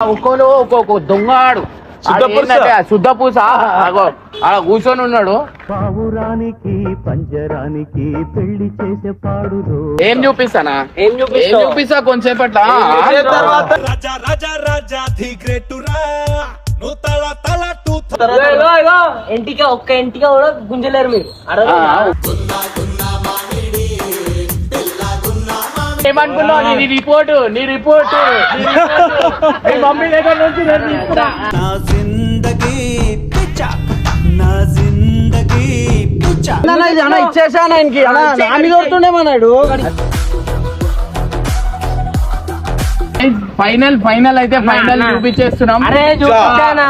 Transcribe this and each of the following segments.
ఒక్కోలు ఒక్కొక్క దొంగడు. శుద్ధపూస. శుద్ధ పూస అగో ఆడ కూర్చొని ఉన్నాడు. పావురానికి పంజరానికి పెళ్ళి చేసే పాడులో ఏం చూపిస్తానా? ఏం చూపిస్తా కొంచెంసేపట్ల తర్వాత రాజా రాజా రాజా గ్రేటురా నువ్వు తల తల టూ ఒక్క ఇంటికి కూడా గుంజలేరు మీరు. అడగ ఏమనుకున్నావు? నీ రిపోర్ట్ నీ రిపోర్ట్ నీ మమ్మీ దగ్గర నుంచి నేను తీసుకున్నా. నా జిందగీ పిచ్చా నా జిందగీ పిచ్చా ఇచ్చేసాను ఆయనకి నా మీద కొడుతుండేమన్నాడు ఫైనల్ ఫైనల్ అయితే ఫైనల్ చూపించేస్తున్నాం. అరే చూపించానా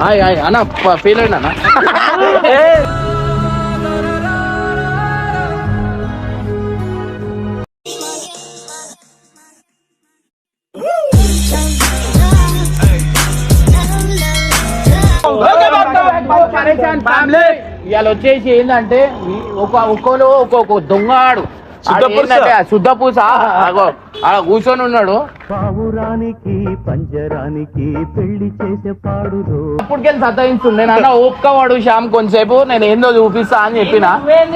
హాయ్ హాయ్ అన్న ఫీల్ అయినా అన్న ఇవాళ వచ్చేసి ఏంటంటే ఒక ఒక్కోలు ఒక్కొక్క దొంగడు. శుద్ధపూస. ఆడ కూర్చొని ఉన్నాడు. పావురానికి పంజరానికి పెళ్ళి చేసే పాడులో అప్పటికెళ్ళి సతాయిస్తుండే నాన్న ఓపికవాడు శ్యామ్ కొంతసేపు నేను ఏందో చూపిస్తా అని చెప్పిన.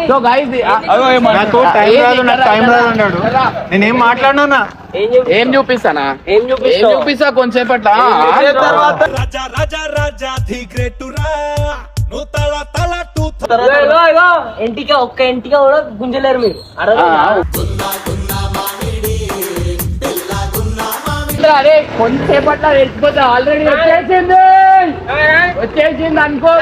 సో గైస్ నాకు టైం రాదు నాకు టైం రాదు అన్నాడు. నేనేం మాట్లాడినా ఏం చూపి- ఏం చూపిస్తానా? ఏం చూపిస్తా కొంతసేపట్ల రాజా. ఇంటికి ఒక్క ఇంటికి కూడా గుంజలేరు మీరు. అడగ అరే కొంతసేపట్ల వెళ్ళిపోతే ఆల్రెడీ వచ్చేసింది. వచ్చేసింది అనుకో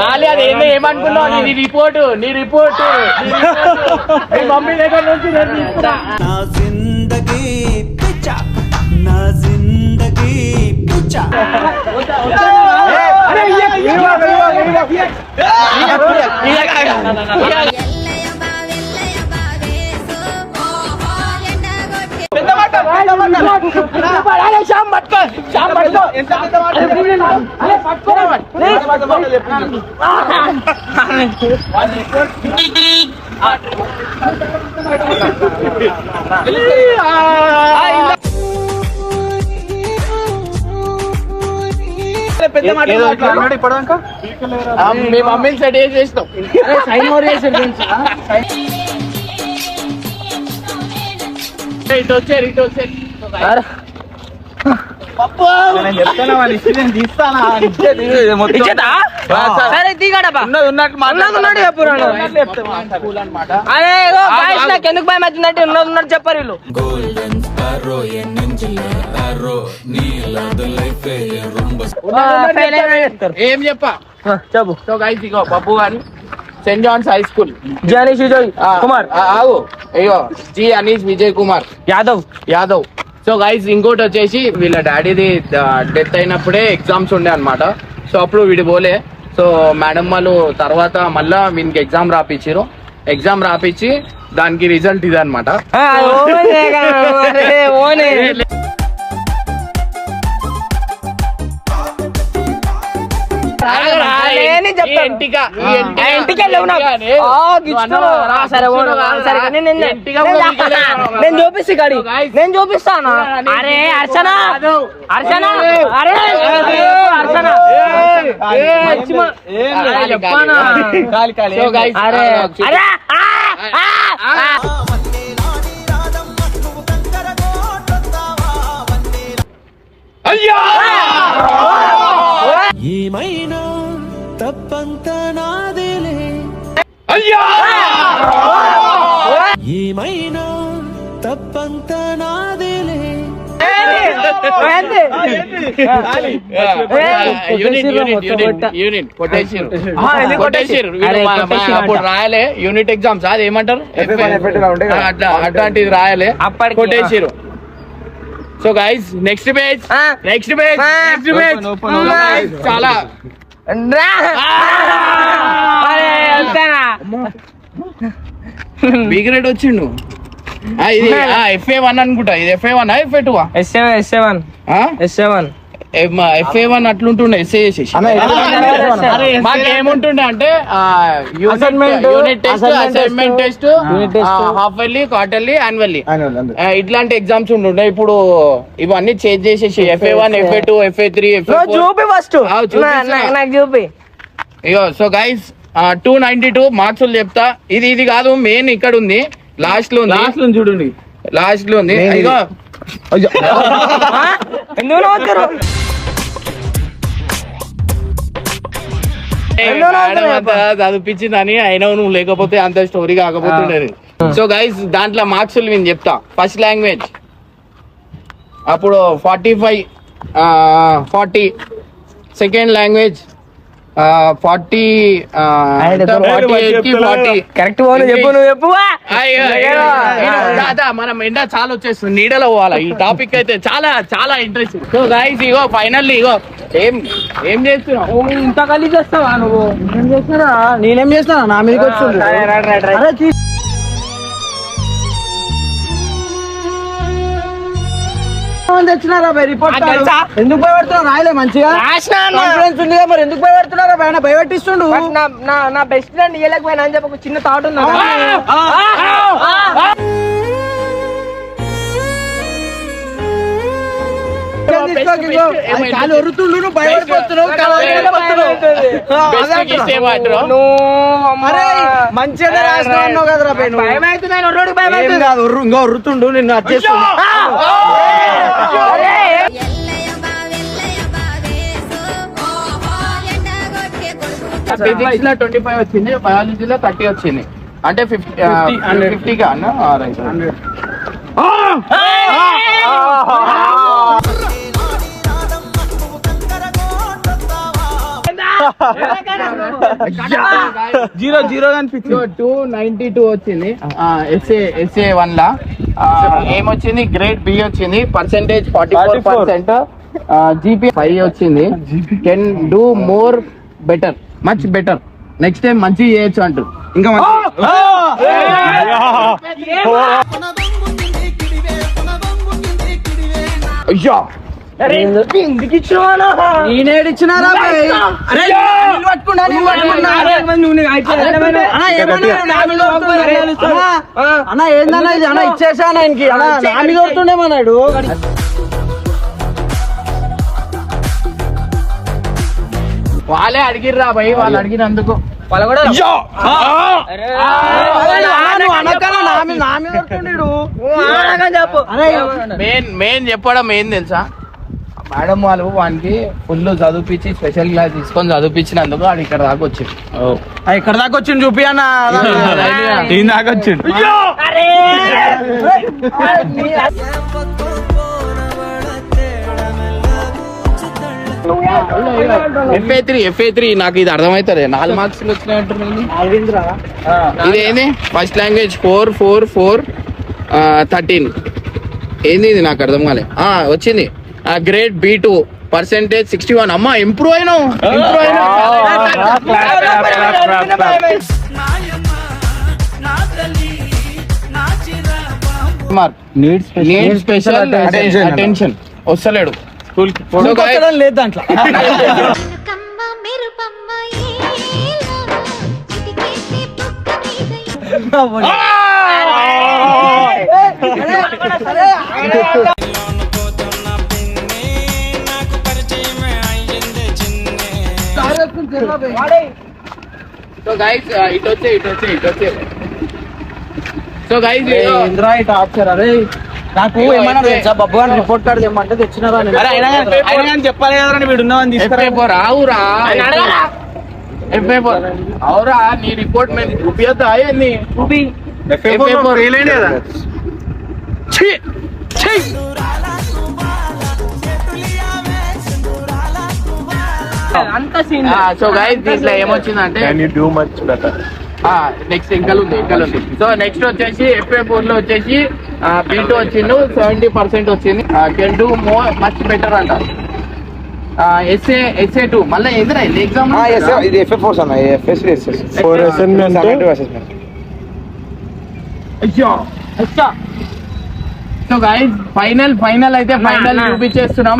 రాలే అది ఏందో ఏమనుకున్నావు? నీ రిపోర్ట్ నీ రిపోర్ట్ నీ మమ్మీ దగ్గర నుంచి నేను తీసుకున్నా. నా జిందగీ పిచ్చా. నా జిందగీ పిచ్చా. శ్యామ్ పట్టుకో. శ్యామ్ పట్టుకో అరే పట్టుకో. ఇప్పటిదాకా? మీ మమ్మీని సెట్ చేసేస్తాం ఇటు వచ్చారు ఇటు వచ్చారు. ఎందుకు భయం అవుతుందంటే ఉన్నది ఉన్నట్టు చెప్పారు వీళ్ళు. ఏం చెప్పా? చెప్పు. సో గైస్ ఇగో బబ్బు అని Saint John's high school. Johnny Sujay Kumar. ఆగు. అయ్యో జి అనీష్ విజయ్ కుమార్. యాదవ్. యాదవ్. సో గైస్ ఇంకోటి వచ్చేసి వీళ్ళ డాడీది డెత్ అయినప్పుడే ఎగ్జామ్స్ ఉండే అన్నమాట. సో అప్పుడు వీడి పోలే. సో మేడం వాళ్ళు తర్వాత మళ్ళా వీనికి ఎగ్జామ్ రాపిచ్చిరు ఎగ్జామ్ రాపిచ్చి దానికి రిజల్ట్ ఇది అనమాట చెప్తాను. నేను- చూపిస్తా గాడి. నేను చూపిస్తాను అరే అర్చన. అర్చన. అరే అర్చన. అరే, చెప్పానా? కాలి కాలి సో గైస్ అరే అరే ఆ, ఆ, ఆ. ఏమైనా తప్పంత నాదేలే ఏమైనా తప్పంత నాదేలే అప్పుడు. రాయలే. యూనిట్ ఎగ్జామ్స్ అది ఏమంటారు? అట్లాంటిది రాయలే. కొట్టేసిరు. So guys next page. Next page. Next page. చాలా రా. అరే, అంతేనా? బీ గ్రేడ్ వచ్చిండు. ఆ, ఇది ఎఫ్ఏ వన్ అనుకుంటా. ఇది FA one FA two S seven S seven S seven FA one అట్లుంటుండే SA చేసేసి. అంటే unit test assignment test. Half quarterly annually ఇట్లాంటి ఎగ్జామ్స్ ఉంటుండే ఇప్పుడు ఇవన్నీ చేంజ్ చేసేసి FA one FA two FA three FA చూపి ఫస్ట్ చూపి ఇగో so guys two ninety two marks చెప్తా. ఇది ఇది కాదు మెయిన్ ఇక్కడ ఉంది. లాస్ట్లో ఉంది. చూడండి. లాస్ట్లో ఉంది. ఇగో ఎందుకు నవ్వుతారు? ఎందుకు అంతా చదివించిందని అయినా నువ్వు లేకపోతే అంత స్టోరీ కాకపోతుండేది సో గైస్ దాంట్లో మార్క్స్ నేను చెప్తా. ఫస్ట్ లాంగ్వేజ్ అప్పుడు forty five forty second language forty correct చెప్పు నువ్వు చెప్పు. మనం ఎండ చాలా వచ్చేస్తుంది. నీడలో పోవాలా? ఈ టాపిక్ అయితే చాలా చాలా ఇంట్రెస్ట్ సో గైస్ ఇగో ఫైనల్లీ ఇగో ఏం ఏం చేస్తున్నావు? ఇంత కలిసి చేస్తావా నువ్వు? నేనేం చేసినా నా మీదకి వచ్చింది తెచ్చినారా రిపోర్ట్? ఎందుకు భయపెడుతున్నావు రాయలే మంచిగా. కాన్ఫిడెన్స్ ఉంది మరి ఎందుకు భయపెడుతున్నారా భయ భయపెట్టిస్తుండు నా నా నా బెస్ట్ ఫ్రెండ్ ఇయ్యలేకపోయినా అని చెప్పి ఒక చిన్న థాట్ ఉంది అన్నావు కదరా భయ్ కాదు ఇంకా ఒర్రుతుండు నిన్ను ఫిజిక్స్లో ట్వంటీ ఫైవ్ వచ్చింది బయాలజీలో థర్టీ వచ్చింది. అంటే ఫిఫ్టీ ఫిఫ్టీగా అన్న రైట్ జీరో జీరో కనిపించింది. టూ నైన్టీ టూ వచ్చింది. ఎస్ఏ ఎస్ఏ వన్ లా. ఏమొచ్చింది? గ్రేడ్ బి వచ్చింది. Percentage forty four percent GP five వచ్చింది. Can do more better much better next time మంచి చేయొచ్చు అంటారు ఇంకా అయ్యా! అన్నా, ఏందన్నా ఇది? అన్న ఇచ్చేసా అన్న ఆయనకి అన్న నా మీద కొడుతుండేమన్నాడు వాళ్ళే అడిగిర్రా భయ్ వాళ్ళు అడిగినందుకు. వాళ్ళు కూడా చెప్పు. అరే మెయిన్ మెయిన్ చెప్పడం ఏం తెలుసా? మేడం వాళ్ళు వానికి ఫుల్ చదివిపించి స్పెషల్ క్లాస్ తీసుకొని చదివిపించినందుకు వాడు ఇక్కడ దాకా వచ్చింది ఆ, ఇక్కడ దాకా వచ్చింది చూపి అన్న. దీని దాకా వచ్చింది ఎఫ్ఏ త్రీ ఎఫ్ఏ త్రీ నాకు ఇది అర్థమవుతుంది నాలుగు మార్క్స్ వచ్చినాయంటారు ఇది ఏంది? First language four four four thirteen ఏంది ఇది? నాకు అర్థం కాలే. ఆ, grade B two percentage sixty one అమ్మా ఇంప్రూవ్ అయినావు ఇంప్రూవ్ నీడ్ స్పెషల్ అటెన్షన్ వస్తలేడు. స్కూల్ లేదు దాంట్లో. సో గైస్ ఇటు వచ్చే ఇటు వచ్చే ఇటు వచ్చే సో గైస్ ఇంద్రా ఇటు అరే నాకు అయితే- తెలుసా? బబ్బు అని రిపోర్ట్ కార్డు తెమ్మంటే తెచ్చినారా అయినా కానీ- చెప్పాలి కదరా వీడు ఉన్నావని ఫోర్ ఫోర్ అవురా నీ రిపోర్ట్ మేము చూపియద్దా ఏంది? ఎఫ్ఏ ఫోర్ కదా ఛీ! ఛీ! సో గైస్ దీంట్లో ఏమొచ్చిందంటే నెక్స్ట్ ఇంకా ఉంది ఇంకా ఉంది. సో నెక్స్ట్ వచ్చేసి ఎఫ్ఏ ఫోర్లో వచ్చేసి బీటూ వచ్చిండు సెవెంటీ పర్సెంట్ వచ్చింది. Can do more much better అంట. ఎస్ఏ ఎస్ఏ టూ మళ్ళీ ఎదురా ఎగ్జామ్ ఇది ఎఫ్ఎఫ్ ఫోర్స్ అన్న ఎఫ్ఎస్ ఎస్ఎస్ ఫోర్ అసెస్మెంట్ అయ్యో సో గైస్ ఫైనల్ ఫైనల్ అయితే ఫైనల్ చూపించేస్తున్నాం.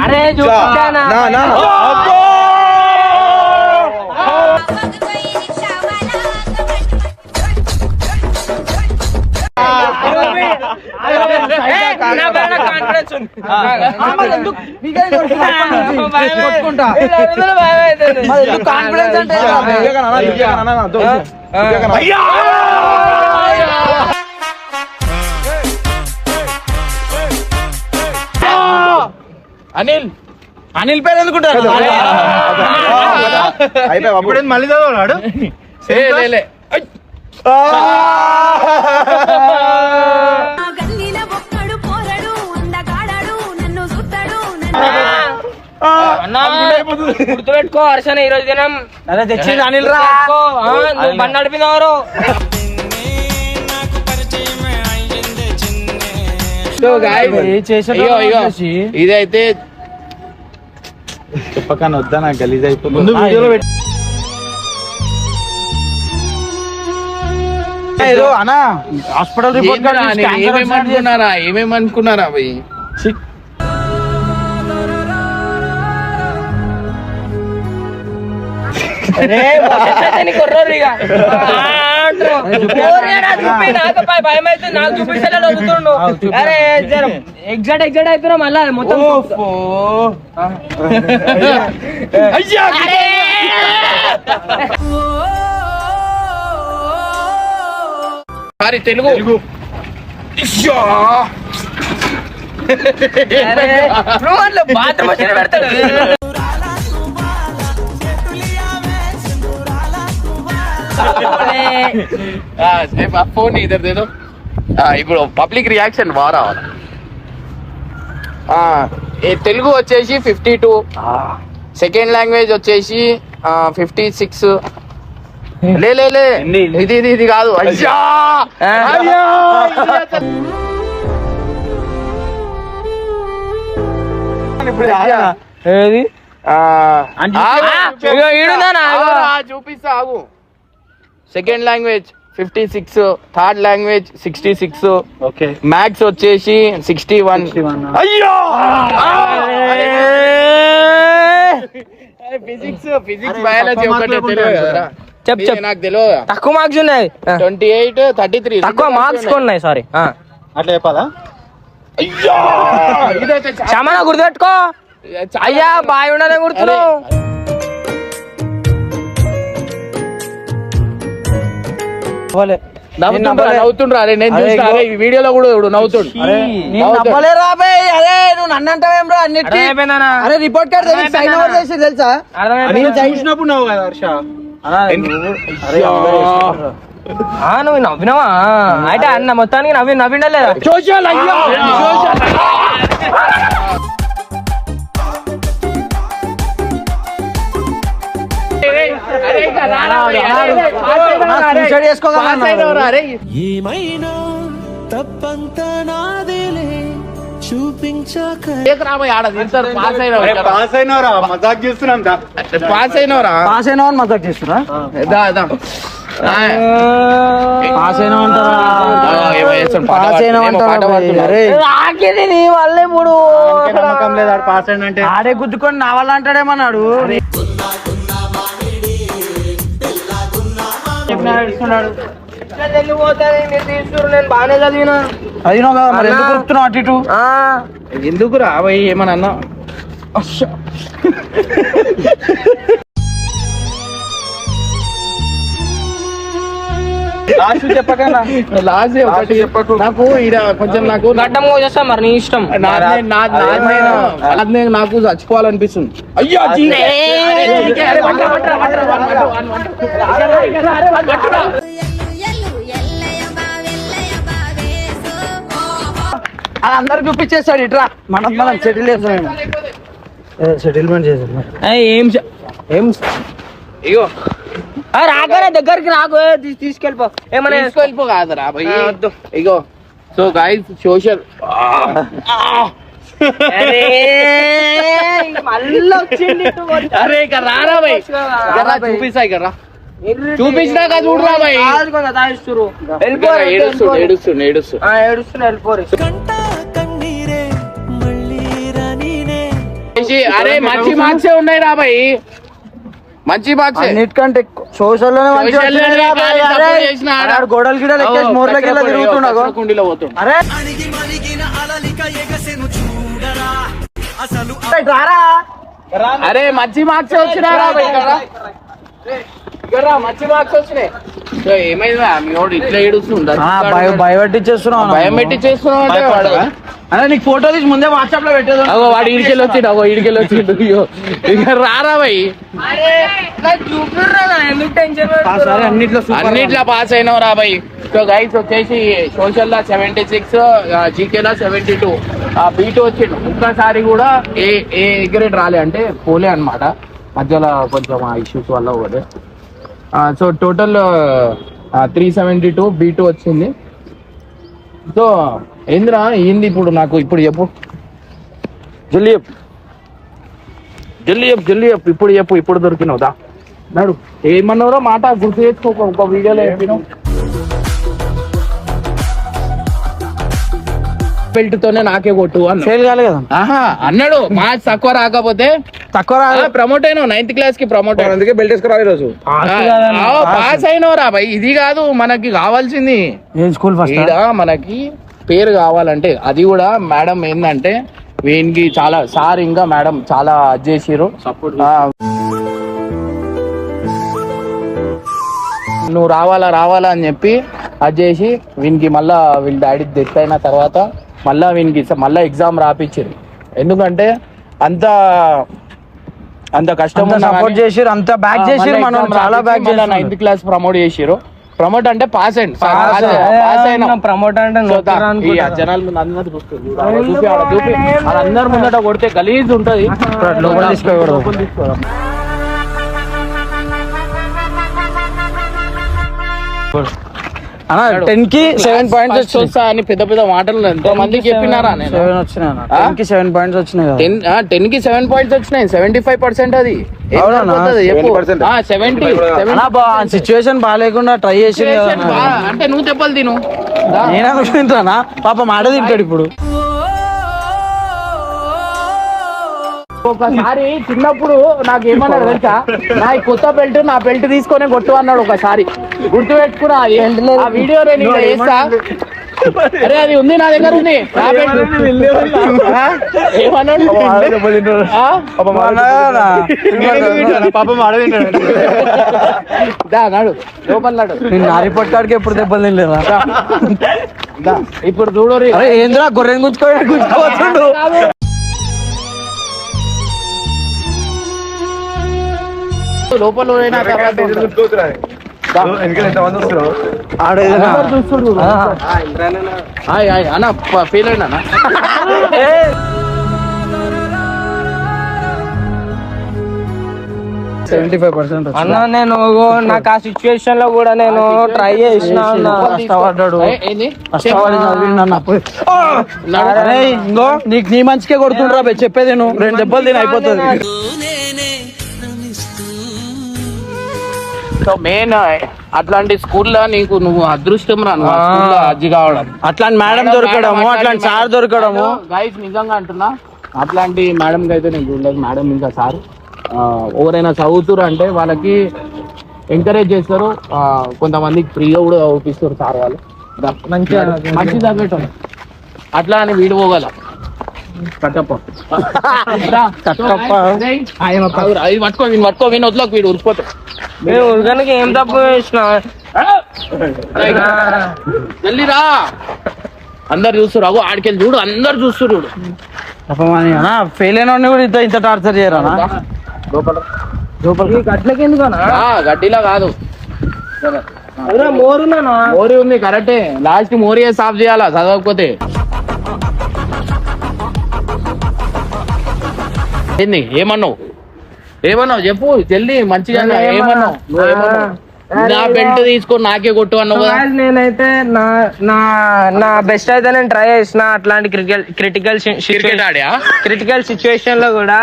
కాన్ఫిడెన్స్ అంటే అనిల్. అనిల్ పేరు ఎందుకుంటారు? మళ్ళీ నన్ను చూస్తాడు నన్ను అన్నా గుర్తుపెట్టుకో హర్షణ ఈ రోజు దినం. అరే తెచ్చింది అనిల్ రా. బండి నడిపినవారు. ఇదైతే చెప్పకన్నా వద్దా? నాకు గలీజ్ అయిపోతుంది. ముందు వీడియోలో పెట్టి ఏదో అన్నా హాస్పిటల్ రిపోర్ట్ ఏందిరా అనిల్, ఏమేమి ఎగ్జాక్ట్ ఎగ్జాక్ట్ అయిపోయినా మళ్ళా మొత్తం అయ్యా సారీ తెలుగు అరే, బాత్రూమ్ వచ్చిన పెడతాడు ఫోన్ ఇద్దరు దేదో ఇప్పుడు పబ్లిక్ రియాక్షన్ వారా? తెలుగు వచ్చేసి ఫిఫ్టీ టూ సెకండ్ లాంగ్వేజ్ వచ్చేసి ఫిఫ్టీ సిక్స్ లే లే లే. ఇది ఇది ఇది కాదు. అయ్యా! చూపిస్తా ఆగు. Second language fifty six third language sixty six okay maths వచ్చేసి సిక్స్టీ వన్ అయ్యో ఫిజిక్స్ ఫిజిక్స్ బయాలజీ ఒకటే తెలియదు కదరా చెప్ చెప్ నాకు తెలియదు తక్కువ మార్క్స్ ఉన్నాయి. ట్వంటీ ఎయిట్ థర్టీ త్రీ తక్కువ మార్క్స్ ఉన్నాయి. సారీ అట్లా చెప్పాలా? క్షమణ గుర్తుపెట్టుకో. అయ్యా బాయ్ ఉండాలని గుర్తున్నావు నవ్వుతుండ్రా అరే నేను చూసిన అరే ఈ వీడియోలో కూడా ఇప్పుడు నవ్వుతుండు? అరే నువ్వు నన్ను అంటావేం రా అన్నిటి అరే రిపోర్ట్ కార్డ్ తెలిసి సైన్ ఎవరు చేసి తెలుసా? అర్థమైపోయింది? చూసినప్పుడు నవ్వు కదా హర్ష. ఆ, నువ్వు నవ్వినావా? అయితే అన్న మొత్తానికి నవ్వి నవ్విండలేదా? సోషల్ అయ్యా! సోషల్ ఏమైనా తప్పంతా నాదేలే చూపించాక పాస్ అయినవరా. పాస్ అయినవరా? మజాక్ చేస్తున్నాం పాస్ అయినవరా? మజాక్ చేస్తున్నా? పాస్ అయినా నీ వల్లే ఇప్పుడు పాస్ అయినంటే ఆడే గుద్దుకొని నా వల్ల అంటాడేమన్నాడు? బాగానే చదివినా. అది గుర్తున్నావు అటు ఇటు? ఎందుకు రాబోయ్ ఏమని లాస్ట్ చెప్పకన్నా లాస్ట్ ఒకటి నాకు ఈడ కొంచెం నాకు గడ్డం కోసేస్తా మరి నీ ఇష్టం నేను నాకు చచ్చిపోవాలనిపిస్తుంది అయ్యో అది అందరు చూపించేస్తాడు ఇట్రా మనం మనం సెటిల్ చేస్తాం సెటిల్మెంట్ ఏయ్, ఏం ఏం ఇగో రాగానే దగ్గరికి రాకు తీసుకెళ్ళిపో. ఏమైనా తీసుకెళ్ళిపో కాదురా భయ్య వద్దు. ఇగో. సో గాయస్ సోషల్ అరే ఇక్కడ రారా భయ్. చూడరా అరే మంచి మార్క్సే ఉన్నాయి రాబాయి భయ్. మంచి మార్క్స్. కంటే సోషల్లోనే మంచిగా Social వచ్చినాయి రా లోనే బాయ్. కానీ అరే, తప్పు చేసిన ఆడ. ఆడ గోడలు గిడలు ఎక్కేసి మోర్లకి పోతుండు అరే రారా అరే మంచి మార్క్స్ వచ్చినాయి భయ్ ఇక్కడ రా. ఇక్కడ రా, మంచి మార్క్స్ వచ్చినాయి. సో ఏమైందా మీ వాడు ఇట్లా ఏడుస్తుందా ఆ, భయ భయపెట్టించేస్తున్నావు భయం పెట్టి చేస్తున్నావు అంటే వాడు. అరే నీకు ఫోటో తీసి ముందే వాట్సాప్లో పెట్టేది వాడు ఇడికెళ్ళి వచ్చిండు అగో ఇడికెళ్ళి వచ్చిండు అయ్యో ఇక రారా భయ్? ఎందుకు టెన్షన్ సరే అన్నిట్లో సూపర్ అన్నిట్లా పాస్ అయినావు రా భయ్. సో గైస్ వచ్చేసి సోషల్ లా సెవెంటీ సిక్స్ జీకే లా సెవెంటీ టూ బీట్ వచ్చిండు. ఒక్కసారి కూడా ఏ ఏ గ్రేడ్ రాలే. అంటే పోలే అన్నమాట. మధ్యలో కొంచెం ఆ ఇష్యూస్ వల్ల ఒకటి so total three seventy two B two వచ్చింది. సో ఏందిరా ఏంది ఇప్పుడు నాకు ఇప్పుడు చెప్పు. జల్లి చెప్పు. జల్లి చెప్పు జల్లి చెప్పు. ఇప్పుడు చెప్పు ఇప్పుడు దొరికినావు దా. నాడు. ఏమన్నారో మాట గుర్తు చేసుకో ఒక- వీడియోలో చెప్పినావు. బెల్ట్ తోనే నాకే కొట్టు అన్న ఫెయిల్ కాలే కదా. ఆహా అన్నాడు. మార్క్స్ తక్కువ రాకపోతే తక్కువ ప్రమోట్ అయినావు నైన్త్ క్లాస్కి ప్రమోట్ అందుకే బెల్ట్ వేసుకురా ఈరోజు. పాస్ అయినావు రా భయ్. ఇది కాదు మనకి కావాల్సింది. ఏం స్కూల్ ఫస్ట్ మనకి పేరు కావాలంటే అది కూడా మేడం ఏంటంటే వీనికి చాలా సార్ ఇంకా మేడం చాలా అది చేసిర్రు. ఆ, నువ్వు రావాలా రావాలా అని చెప్పి అది చేసి వీనికి మళ్ళా వీళ్ళ డాడీ డెత్ అయిన తర్వాత మళ్ళా వీనికి మళ్ళా ఎగ్జామ్ రాపిచ్చారు ఎందుకంటే అంత అంత కష్టం సపోర్ట్ చేసిరు అంత బ్యాక్ చేసిరు మనం చాలా బ్యాక్ చేసిరు నైన్త్ క్లాస్ ప్రమోట్ చేసిరు ప్రమోట్ అంటే పాస్ అండ్ పాస్ అయినా ప్రమోట్ అంటే జనాల ముందు అందరూ చూపి, అందరి ముందట కొడితే గలీజ్ ఉంటది. టెన్కి సెవెన్ పాయింట్స్ వస్తా అని పెద్ద పెద్ద మాటలు ఎంతో మందికి చెప్పినారా నేను? సెవెన్ వచ్చినాయి? టెన్కి సెవెన్ పాయింట్స్ వచ్చినాయి టెన్ టెన్కి సెవెన్ పాయింట్స్ వచ్చినాయి. సెవెంటీ ఫైవ్ పర్సెంట్ అది. ఏం అవునా? సరిపోతుంది చెప్పు. 70%. సెవెంటీ అన్న బా సిచ్యువేషన్ బాగాలేకుండా ట్రై చేసి అంటే నువ్వు దెబ్బలు తిను. నేనే తింటానా? పాప మాట తింటాడు ఇప్పుడు. ఒకసారి చిన్నప్పుడు నాకు ఏమన్నాడు తెలుసా? నా ఈ కొత్త బెల్ట్ నా బెల్ట్ తీసుకొని కొట్టు అన్నాడు ఒకసారి. గుర్తు పెట్టుకున్నా. ఆ వీడియో నేను వేస్తా అరే అది ఉంది నా దగ్గర ఉంది. నాడు లోపల నాడు నేను నారి పట్టాడికి ఎప్పుడు దెబ్బలు తినలేదా. ఇప్పుడు చూడు రే. అరే ఏంద్రా? గొర్రెని గుంజుకో గుంజుకోవచ్చుండు ఆయ్, అన్న ఫీల్ అయినా? సెవెంటీ ఫైవ్ పర్సెంట్ అన్న నేను నాకు ఆ సిచ్యువేషన్లో కూడా నేను ట్రై చేసిన అన్న. కష్టపడ్డాడు. నీకు నీ మంచికే కొడుతుండ్రా బే చెప్పేది నువ్వు రెండు దెబ్బలు తిని అయిపోతుంది. సో మెయిన్ అట్లాంటి స్కూల్లో నీకు నువ్వు అదృష్టం రా నువ్వు ఆ స్కూల్లో అజ్జి కావడం. అట్లాంటి మేడం దొరకడము అట్లాంటి సార్ దొరకడము. గైస్ నిజంగా అంటున్నా. అట్లాంటి మేడం అయితే నేను చూడలేదు మేడం ఇంకా సార్. ఎవరైనా చదువుతురు అంటే వాళ్ళకి ఎంకరేజ్ చేస్తారు. ఆ, కొంతమందికి ఫ్రీగా కూడా చూపిస్తారు సార్ వాళ్ళు. దా. మంచి తగ్గటం అట్లా అని వీడు పోగల. కట్టప్ప. కట్టప్ప. ఆయన పట్టుకో వీని పట్టుకో వీని వదిలోకి వీడు ఉరిపోతాడు నేను ఉరగానికి ఏం తప్పు చేసిన జల్దీ రా అందరు చూస్తారు అగో ఆడికెళ్ళి చూడు అందరు చూస్తారు చూడు. అన్న ఫెయిల్ అయిన వాడిని కూడా ఇంత ఇంత టార్చర్ చేయరా లోపల. గడ్డిలా కాదు. మోరునా మోరీ ఉంది కరెక్టే. లాస్ట్ మోరియే సాఫ్ చేయాలా చదవకపోతే? ఏంది ఏమన్నావు? ఏమన్నావు? చెప్పు జల్దీ మంచిగా. ఏమన్నావు? నువ్వు ఏమన్నావు? నా బెల్ట్ తీసుకొని నాకే కొట్టు అన్నావు నేనైతే నా నా నా బెస్ట్ అయితే నేను ట్రై చేసిన అట్లాంటి క్రిటికల్ క్రిటికల్ క్రిటికల్ సిచ్యువేషన్లో కూడా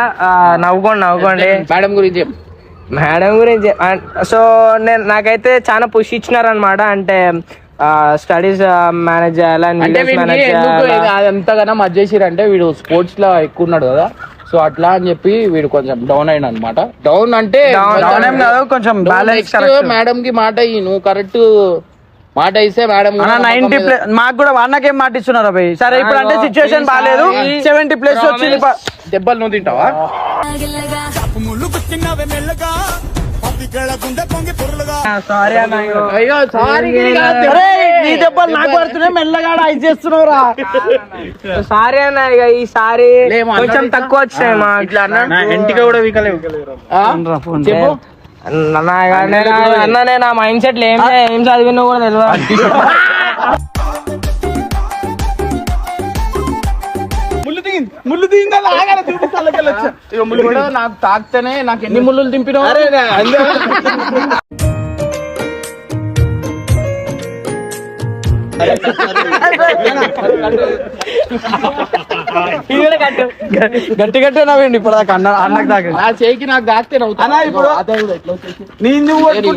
నవ్వుకోండి నవ్వుకోండి. మేడం గురించి మేడం గురించి సో నేను నాకైతే చాలా పుష్ ఇచ్చినారనమాట అంటే స్టడీస్ మేనేజ్ చేయాలని అదంతగానో మధ్య చేసిరంటే వీడు స్పోర్ట్స్లో ఎక్కువ ఉన్నాడు కదా. సో అట్లా అని చెప్పి వీడు కొంచెం డౌన్ అయిన అనమాట డౌన్ అంటే డౌన్ ఏం కాదు కొంచెం బ్యాలెన్స్ మేడం కి మాట ఇయ్యి నువ్వు కరెక్ట్ మాట ఇస్తే మేడం అన్న నైన్టీ ప్లస్ మాకు కూడా అన్నకేం మాట ఇస్తున్నారు అబ్బాయి సరే ఇప్పుడు అంటే సిచ్యువేషన్ బాగాలేదు సెవెంటీ ప్లస్ వచ్చింది దెబ్బలు నువ్వు తింటావా? సారీ అన్న. అయ్యో సారీ నీ దెబ్బలు నాకు పడుతున్నాయి మెల్లగా ఐస్ చేస్తున్నావురా. సారీ అన్న ఇక లేమో అన్న. కొంచెం తక్కువ వచ్చాయి మా ఇట్లా అన్నా. ఇంటికి కూడా వీకలేవు చెప్పు. అన్న నేను అన్న నేను ఆ మైండ్ సెట్ ఏం ఏం చదివినా కూడా తెలియదు ముళ్ళు దిగిందా చూపిస్తాను ఇప్పుడు నాకు తాకితేనే నాకు ఎన్ని ముళ్ళు దింపినావు గట్టి గట్టి నవ్వండి ఇప్పుడు దాకా అన్న అన్నకు దాకా? నా చేయికి నాకు తాకితే అన్నా, ఇప్పుడు- నేను వదిలి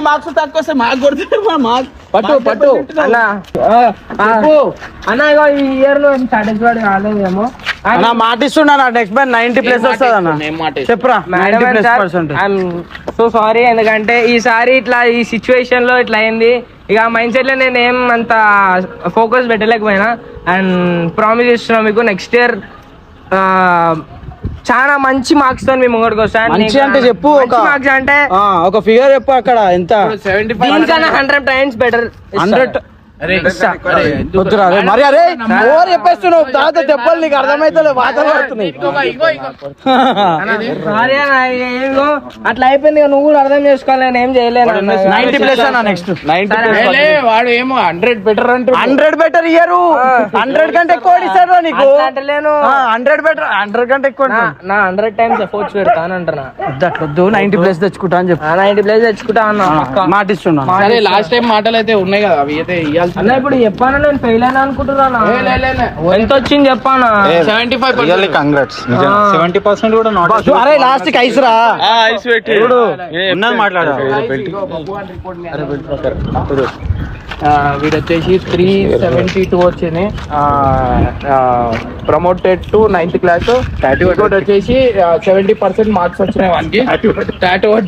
మార్క్స్ తక్కువ వస్తే మాకు కొడుతున్నారు మాకు పట్టు. పట్టు అన్న. అన్న ఇగో ఈ ఇయర్లో సాటిస్ఫైడ్ కాలేదేమో. అన్న మాట ఇస్తున్నా నెక్స్ట్ బ్యాన్ నైన్టీ ప్లస్ వస్తుంది అన్న ఏం మాట ఇస్తున్నా? చెప్పురా ninety plus percent so sorry ఎందుకంటే ఈసారి ఇట్లా ఈ సిచ్యువేషన్లో ఇట్లా అయింది. ఇక మైండ్ సెట్లో నేను ఏం అంత ఫోకస్ పెట్టలేకపోయినా. అండ్ ప్రామిస్ ఇస్తున్నా మీకు నెక్స్ట్ ఇయర్ చాలా మంచి మార్క్స్తో మీ ముంగడికి వస్తాను మంచి అంటే చెప్పు ఒక మార్క్స్ అంటే ఆ, ఒక ఫిగర్ చెప్పు అక్కడ ఎంత? ఇప్పుడు 75 దీనికన్నా హండ్రెడ్ టైమ్స్ బెటర్ హండ్రెడ్ మరి అరే చెప్పేస్తున్నావు తాత దెబ్బలు నీకు అర్థమైతే వాతలు పడుతున్నాయి అట్లా అయిపోయింది నువ్వు కూడా అర్థం చేసుకోవాలి నేను ఏం చేయలేను. నైన్టీ ప్లస్ అన్న నెక్స్ట్ వాడు. ఏమో హండ్రెడ్ బెటర్ అంటూ హండ్రెడ్ బెటర్ ఇయ్యరు. హండ్రెడ్ కంటే ఎక్కువ ఇస్తాడు నీకు. అట్లా అంటలేను హండ్రెడ్ బెటర్ హండ్రెడ్ కంటే ఎక్కువ నా- హండ్రెడ్ టైమ్స్ ఎఫోర్ట్స్ పెడతాను అంటున్నా. వద్దు నైన్టీ ప్లస్ తెచ్చుకుంటా అని చెప్పు. నైన్టీ ప్లేస్ తెచ్చుకుంటా అన్న పక్కా. మాట ఇస్తున్నా లాస్ట్ టైం మాటలు అయితే ఉన్నాయి కదా అవి అయితే అన్న ఇప్పుడు చెప్పాను నేను ఫెయిల్ అయినా అనుకుంటున్నా ఎంత వచ్చింది చెప్పానా? Seventy five really congrats seventy percent కూడా నాట్ అరే లాస్ట్కి ఐస్ రా. ఐస్ పెట్టి. ఉన్నది మాట్లాడా వీడు వచ్చేసి త్రీ సెవెంటీ టూ వచ్చింది. ప్రమోటెడ్ టు నైన్త్ క్లాస్ ఇంకోటి వచ్చేసి సెవెంటీ పర్సెంట్ మార్క్స్ వచ్చినాయి వానికి. టాటూ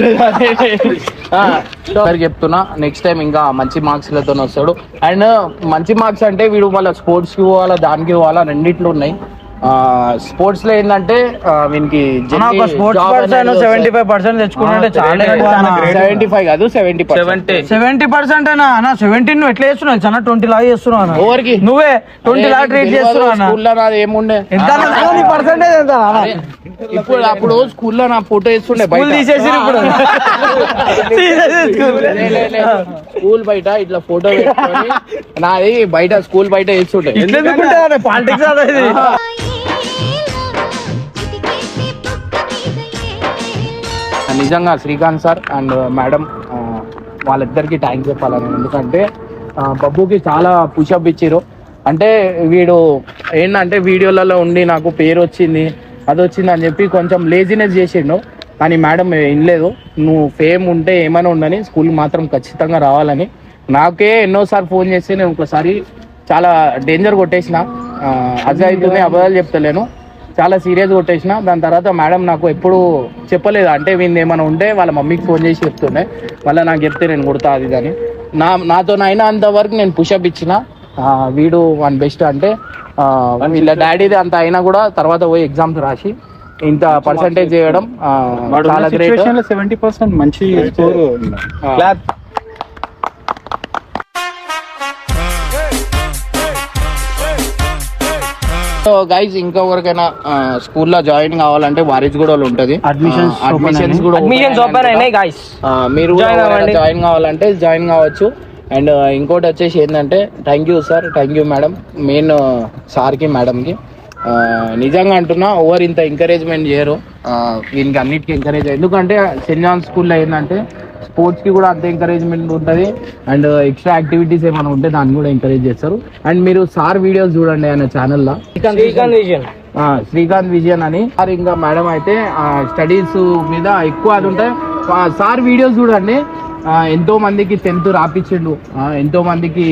ఒకటి చెప్తున్నా నెక్స్ట్ టైం ఇంకా మంచి మార్క్స్లతో వస్తాడు. అండ్ మంచి మార్క్స్ అంటే వీడు మళ్ళీ స్పోర్ట్స్కి పోవాలా దానికి పోవాలా రెండిట్లో ఉన్నాయి. స్పోర్ట్స్లో ఏంటంటే వీనికి సెవెంటీ ఫైవ్ పర్సెంట్ ఎక్కువ సెవెంటీ ఫైవ్ కాదు సెవెంటీ సెవెంటీ సెవెంటీ పర్సెంట్ అన్న. అన్న సెవెంటీన్ నువ్వు ఎట్లా చేస్తున్నావు? చాలా ట్వంటీ లాగా చేస్తున్నావు అన్న. ఓవర్కి నువ్వే ట్వంటీ లాగా ట్రీట్ చేస్తున్నావు అన్న. స్కూల్లో నాది ఏముండే? ఎంత పర్సెంటేజ్ ఎంత? ఇప్పుడు అప్పుడు స్కూల్లో నా ఫోటో వేస్తుండే తీసేసి ఇప్పుడు. తీసేసి స్కూల్. బయట ఇట్లా ఫోటో పెట్టుకొని నాది బయట స్కూల్ బయట పాలిటిక్స్ ఇది. నిజంగా శ్రీకాంత్ సార్ అండ్ మేడం వాళ్ళిద్దరికి థ్యాంక్స్ చెప్పాలని. ఎందుకంటే బబ్బుకి చాలా పుషప్ ఇచ్చారు అంటే వీడు ఏంటంటే వీడియోలలో ఉండి నాకు పేరు వచ్చింది అది వచ్చింది అని చెప్పి కొంచెం లేజినెస్ చేసిండు. కానీ మేడం వినలేదు నువ్వు ఫేమ్ ఉంటే ఏమైనా ఉండని స్కూల్ మాత్రం ఖచ్చితంగా రావాలని. నాకే ఎన్నోసార్లు ఫోన్ చేస్తే నేను ఒకసారి చాలా డేంజర్ కొట్టేసిన. అజాయితీనే అబద్ధాలు చెప్తలేను. చాలా సీరియస్ కొట్టేసిన. దాని తర్వాత మేడం నాకు ఎప్పుడు చెప్పలేదు. అంటే వీళ్ళు ఏమైనా ఉంటే వాళ్ళ మమ్మీకి ఫోన్ చేసి చెప్తుండే. మళ్ళీ నాకు చెప్తే నేను కొడతా అది కానీ నా నాతో అయినా అంతవరకు నేను పుషప్ ఇచ్చిన. వీడు వన్ బెస్ట్ అంటే వీళ్ళ డాడీది అంత అయినా కూడా తర్వాత పోయి ఎగ్జామ్స్ రాసి ఇంత పర్సంటేజ్ చేయడం ఆ, చాలా గ్రేట్ సెవెంటీ పర్సెంట్ మంచి స్కోర్ క్లాప్ సో గైజ్ స్కూల్లో జాయిన్ కావాలంటే వారిజ్ కూడా ఉంటది. అడ్మిషన్స్ అయినాయి. కూడా అడ్మిషన్స్ ఓపెన్ అయినాయి గాయస్ ఆ, మీరు. జాయిన్ కావాలంటే జాయిన్ కావచ్చు. అండ్ ఇంకోటి వచ్చేసి ఏంటంటే thank you sir thank you madam main సార్కి మేడంకి నిజంగా అంటున్నా ఓవర్ ఇంత ఎంకరేజ్మెంట్ చేయరు. ఆ, దీనికి అన్నిటికీ ఎంకరేజ్ ఎందుకంటే సెయింట్ జాన్ స్కూల్లో ఏంటంటే స్పోర్ట్స్కి కూడా అంత ఎంకరేజ్మెంట్ ఉంటుంది. అండ్ ఎక్స్ట్రా యాక్టివిటీస్ ఏమైనా ఉంటే దాన్ని కూడా ఎంకరేజ్ చేస్తారు. అండ్ మీరు సార్ వీడియోస్ చూడండి ఆయన ఛానల్లో శ్రీకాంత్ విజయన్. ఆ, శ్రీకాంత్ విజయన్ అని. సార్ ఇంకా మేడం అయితే స్టడీస్ మీద ఎక్కువ అది ఉంటే ఆ, సార్ వీడియోస్ చూడండి. ఎంతో మందికి టెన్త్ రాపించిండు ఎంతో మందికి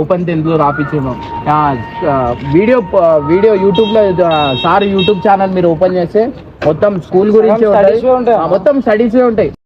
ఓపెన్ టెన్త్ రాపించిండు వీడియో వీడియో యూట్యూబ్లో సార్ యూట్యూబ్ ఛానల్ మీరు ఓపెన్ చేస్తే మొత్తం స్కూల్ గురించి మొత్తం స్టడీస్ ఉంటాయి.